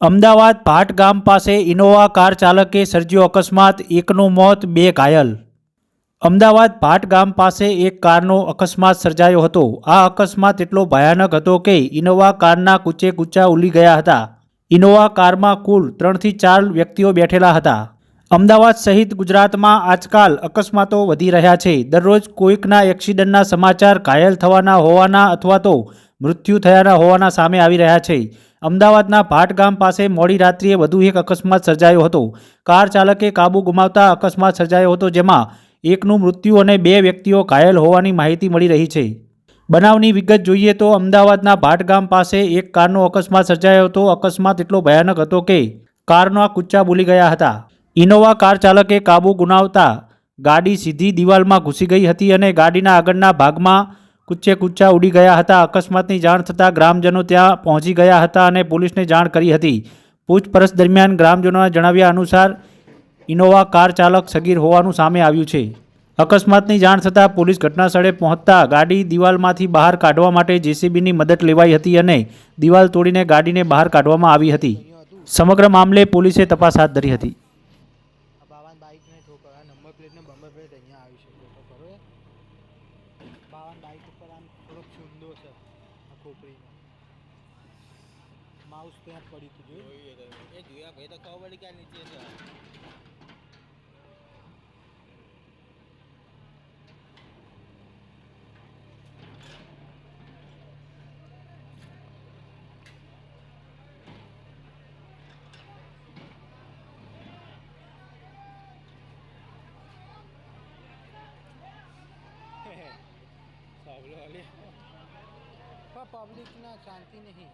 અમદાવાદ ભાટ ગામ પાસે Innova car ચાલકે સર્જ્યો અકસ્માત, એકનું મોત, બે ઘાયલ. અમદાવાદ ભાટ ગામ પાસે એક કારનો અકસ્માત સર્જાયો હતો. આ અકસ્માત એટલો ભયાનક હતો કે ઇનોવા કારના કૂચે કૂચા ઉલી ગયા હતા. ઇનોવા કારમાં કુલ ત્રણથી ચાર વ્યક્તિઓ બેઠેલા હતા. અમદાવાદ સહિત ગુજરાતમાં આજકાલ અકસ્માતો વધી રહ્યા છે. દરરોજ કોઈકના એક્સિડન્ટના સમાચાર ઘાયલ થવાના હોવાના અથવા તો મૃત્યુ થયાના હોવાના સામે આવી રહ્યા છે. અમદાવાદના ભાટ ગામ પાસે મોડી રાત્રિએ વધુ એક અકસ્માત સર્જાયો હતો. કાર ચાલકે કાબુ ગુમાવતા અકસ્માત સર્જાયો હતો, જેમાં એકનું મૃત્યુ અને બે વ્યક્તિઓ ઘાયલ હોવાની માહિતી મળી રહી છે. બનાવની વિગત જોઈએ તો અમદાવાદના ભાટ ગામ પાસે એક કારનો અકસ્માત સર્જાયો હતો. અકસ્માત એટલો ભયાનક હતો કે કારના કૂચા બોલી ગયા હતા. ઇનોવા કાર ચાલકે કાબુ ગુમાવતા ગાડી સીધી દિવાલમાં ઘૂસી ગઈ હતી અને ગાડીના આગળના ભાગમાં કૂચે કૂચા ઉડી ગયા હતા. અકસ્માતની જાણ થતાં ગ્રામજનો ત્યાં પહોંચી ગયા હતા અને પોલીસને જાણ કરી હતી. પૂછપરછ દરમિયાન ગ્રામજનોના જણાવ્યા અનુસાર, ઇનોવા કાર ચાલક સગીર હોવાનું સામે આવ્યું છે. અકસ્માતની જાણ થતાં પોલીસ ઘટનાસ્થળે પહોંચતા ગાડી દિવાલમાંથી બહાર કાઢવા માટે જેસીબીની મદદ લેવાઈ હતી અને દિવાલ તોડીને ગાડીને બહાર કાઢવામાં આવી હતી. સમગ્ર મામલે પોલીસે તપાસ હાથ ધરી હતી. બાવાન બાઇક ઉપર આમ થોડોક છુંદો છે આ ખોપડીમાં માઉસ ત્યાં પડ્યું પડી હતું, જોયું? એ જોયા ભાઈ તો ખબર પડી કે નીચે છે. સાંભળો અલી પબ્લિકના શાંતિ નહીં